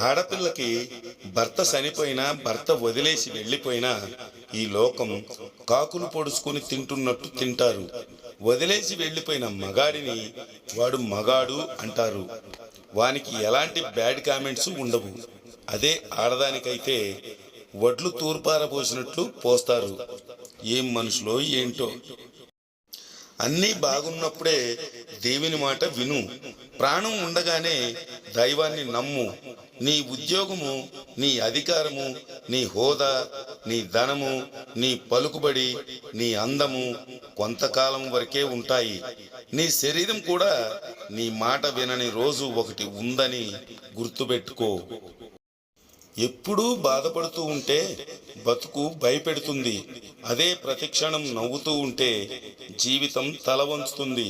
ఆడపిల్లకి భర్త చనిపోయినా భర్త వదిలేసి వెళ్ళిపోయినా ఈ లోకం కాకులు పొడుచుకొని తింటున్నట్టు తింటారు. వదిలేసి వెళ్ళిపోయిన మగాడిని వాడు మగాడు అంటారు. వానికి ఎలాంటి బ్యాడ్ కామెంట్స్ ఉండవు. అదే ఆడదానికైతే వడ్లు తూర్పారపోసినట్లు పోస్తారు. ఏం మనుషులో ఏంటో? అన్నీ బాగున్నప్పుడే దేవుని మాట విను. ప్రాణం ఉండగానే దైవాన్ని నమ్ము. నీ ఉద్యోగము నీ అధికారము నీ హోదా నీ ధనము నీ పలుకుబడి నీ అందము కొంతకాలం వరకే ఉంటాయి. నీ శరీరం కూడా నీ మాట వినని రోజు ఒకటి ఉందని గుర్తుపెట్టుకో. ఎప్పుడూ బాధపడుతూ ఉంటే బతుకు భయపెడుతుంది. అదే ప్రతిక్షణం నవ్వుతూ ఉంటే జీవితం తల వంచుతుంది